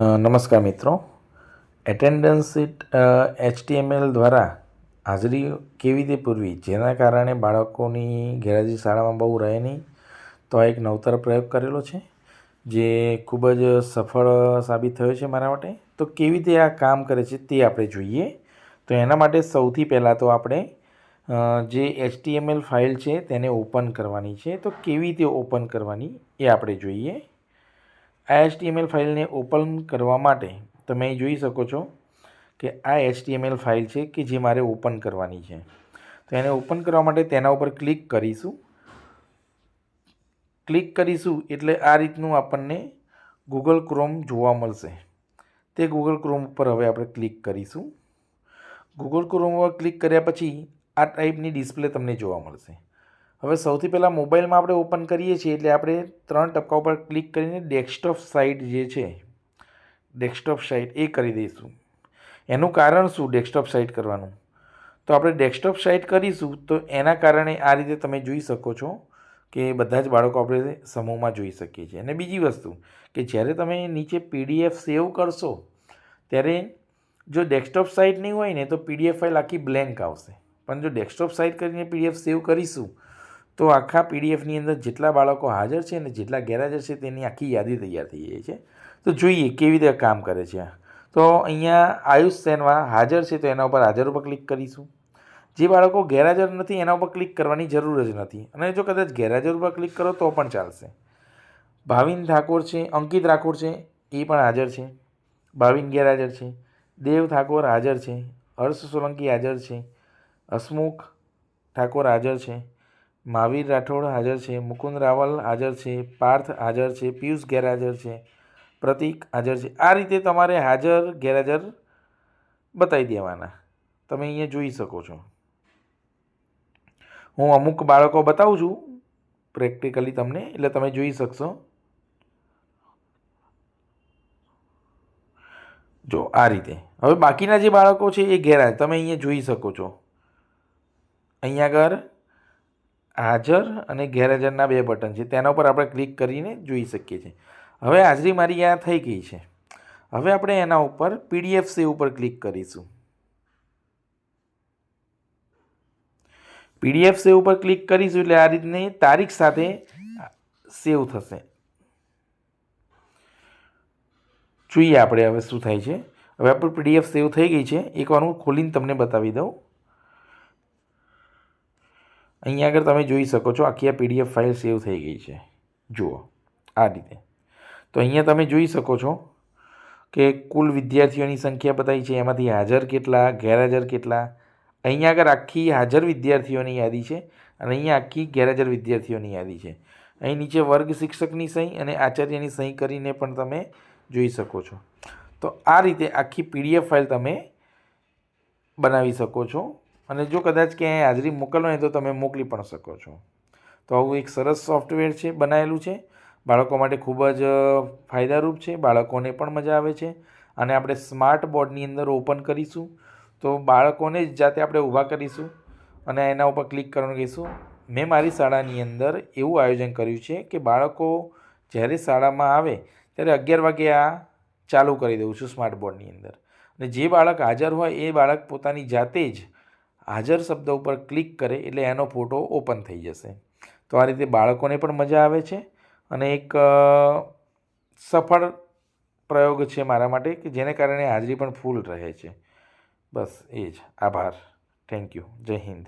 નમસ્કાર મિત્રો. Attendance seat HTML દ્વારા હાજરી કેવી રીતે પૂરવી? જેના કારણે બાળકોની ગેરહાજરી શાળામાં બહુ રહે નહીં, તો આ એક નવતર પ્રયોગ કરેલો છે, જે ખૂબ જ સફળ સાબિત થયો છે મારા માટે. તો કેવી રીતે આ કામ કરે છે તે આપણે જોઈએ. તો એના માટે સૌથી પહેલાં તો આપણે જે એચટીએમએલ ફાઇલ છે તેને ઓપન કરવાની છે. તો કેવી રીતે ઓપન કરવાની એ આપણે જોઈએ. આ એચટીએમએલ ફાઇલને ઓપન કરવા માટે તમે જોઈ શકો છો કે આ એચટીએમએલ ફાઇલ છે કે જે મારે ઓપન કરવાની છે. તો એને ઓપન કરવા માટે તેના ઉપર ક્લિક કરીશું. ક્લિક કરીશું એટલે આ રીતનું આપણને ગૂગલ ક્રોમ જોવા મળશે. તે ગૂગલ ક્રોમ ઉપર હવે આપણે ક્લિક કરીશું. ગૂગલ ક્રોમ ઉપર ક્લિક કર્યા પછી આ ટાઈપની ડિસ્પ્લે તમને જોવા મળશે. હવે સૌથી પહેલાં મોબાઈલમાં આપણે ઓપન કરીએ છીએ એટલે આપણે ત્રણ ટપકા ઉપર ક્લિક કરીને ડેસ્કટોપ સાઇટ જે છે, ડેસ્કટોપ સાઇટ એ કરી દઈશું. એનું કારણ શું ડેસ્કટોપ સાઇટ કરવાનું? તો આપણે ડેસ્કટોપ સાઇટ કરીશું તો એના કારણે આ રીતે તમે જોઈ શકો છો કે બધા જ બાળકો આપણે સમૂહમાં જોઈ શકીએ છીએ. અને બીજી વસ્તુ કે જ્યારે તમે નીચે પીડીએફ સેવ કરશો, ત્યારે જો ડેસ્કટોપ સાઇટ નહીં હોય ને તો પીડીએફ ફાઇલ આખી બ્લેન્ક આવશે. પણ જો ડેસ્કટોપ સાઇટ કરીને પીડીએફ સેવ કરીશું તો આખા પીડીએફની અંદર જેટલા બાળકો હાજર છે અને જેટલા ગેરહાજર છે તેની આખી યાદી તૈયાર થઈ જાય છે. તો જોઈએ કેવી રીતે કામ કરે છે તો અહીંયા આયુષ સેનવા હાજર છે તો એના ઉપર હાજર ઉપર ક્લિક કરીશું. જે બાળકો ગેરહાજર નથી એના ઉપર ક્લિક કરવાની જરૂર જ નથી. અને જો કદાચ ગેરહાજર ઉપર ક્લિક કરો તો પણ ચાલશે. ભાવિન ઠાકોર છે, અંકિત રાઠોડ છે, એ પણ હાજર છે. ભાવિન ગેરહાજર છે. દેવ ઠાકોર હાજર છે. હર્ષ સોલંકી હાજર છે. હસમુખ ઠાકોર હાજર છે. મહાવીર રાઠોડ હાજર છે, મુકુંદ રાવલ હાજર છે, પાર્થ હાજર છે, પિયુષ ગેરહાજર છે, પ્રતિક હાજર છે. આ રીતે તમારે હાજર, ગેરહાજર બતાવી દેવાના. તમે અહીંયા જોઈ શકો છો. હું અમુક બાળકો બતાવું છું પ્રેક્ટિકલી તમને, એટલે તમે જોઈ શકશો. જો, આ રીતે. હવે બાકીના જે બાળકો છે એ ગેરહાજર, તમે અહીંયા જોઈ શકો છો. અહીંયા આગળ હાજર અને ગેરહાજરના બે બટન છે. તેના ઉપર આપણે ક્લિક કરીને જોઈ શકીએ છીએ. હવે હાજરી મારી આ થઈ ગઈ છે. હવે આપણે એના ઉપર પીડીએફ સેવ ઉપર ક્લિક કરીશું. પીડીએફ સેવ ઉપર ક્લિક કરીશું એટલે આ રીતની તારીખ સાથે સેવ થશે. જોઈએ આપણે હવે શું થાય છે. હવે આપણે પીડીએફ સેવ થઈ ગઈ છે. એકવાર હું ખોલીને તમને બતાવી દઉં. અહીંયા આગળ તમે જોઈ શકો છો આખી આ પીડીએફ ફાઇલ સેવ થઈ ગઈ છે. જુઓ, આ રીતે. તો અહીંયા તમે જોઈ શકો છો કે કુલ વિદ્યાર્થીઓની સંખ્યા બતાવી છે, એમાંથી હાજર કેટલા, ગેરહાજર કેટલા? અહીંયા આગળ આખી હાજર વિદ્યાર્થીઓની યાદી છે અને અહીંયા આખી ગેરહાજર વિદ્યાર્થીઓની યાદી છે. અહીં નીચે વર્ગ શિક્ષકની સહી અને આચાર્યની સહી કરીને પણ તમે જોઈ શકો છો. તો આ રીતે આખી પીડીએફ ફાઇલ તમે બનાવી શકો છો. અને જો કદાચ ક્યાંય હાજરી મોકલો હોય તો તમે મોકલી પણ શકો છો. તો આવું એક સરસ સોફ્ટવેર છે, બનાવેલું છે. બાળકો માટે ખૂબ જ ફાયદારૂપ છે. બાળકોને પણ મજા આવે છે. અને આપણે સ્માર્ટ બોર્ડની અંદર ઓપન કરીશું. તો બાળકોને જ જાતે આપણે ઊભા કરીશું અને એના ઉપર ક્લિક કરવાનું કહીશું. મેં મારી શાળાની અંદર એવું આયોજન કર્યું છે કે બાળકો જ્યારે શાળામાં આવે ત્યારે અગિયાર વાગે આ ચાલુ કરી દઉં છું સ્માર્ટ બોર્ડની અંદર. અને જે બાળક હાજર હોય એ બાળક પોતાની જાતે જ હાજર શબ્દ ઉપર ક્લિક કરે એટલે એનો ફોટો ઓપન થઈ જશે. તો આ રીતે બાળકોને પણ મજા આવે છે અને એક સફળ પ્રયોગ છે મારા માટે કે જેને કારણે હાજરી પણ ફૂલ રહે છે. બસ એ જ. આભાર. થેન્ક યુ જય હિન્દ.